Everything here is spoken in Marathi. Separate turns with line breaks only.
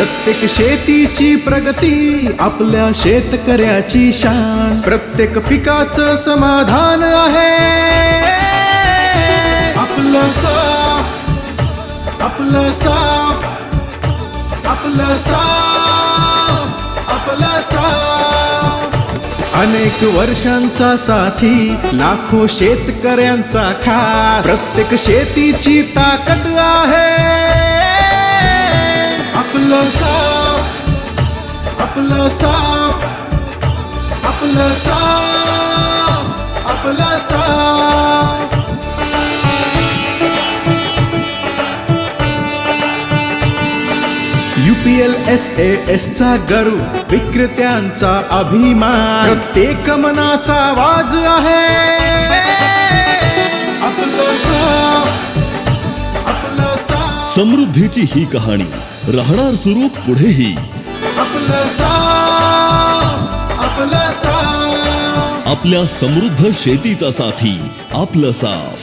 प्रत्येक शेतीची प्रगती आपल्या शेतकऱ्याची शान. प्रत्येक पिकाचं समाधान आहे. आपलं साफ आपलं साफ आपलं साफ आपलं साफ. अनेक वर्षांचा साथी लाखो शेतकऱ्यांचा खास. प्रत्येक शेतीची ताकद आहे. आपलं साफ आपलं साफ आपलं युपीएल एस ए एस चा गर्व विक्रेत्यांचा अभिमान. प्रत्येक मनाचा आवाज आहे.
समृद्धीची ही कहाणी राहणार सुरू पुढेही. आपल्या समृद्ध शेतीचा साथी आपलं साफ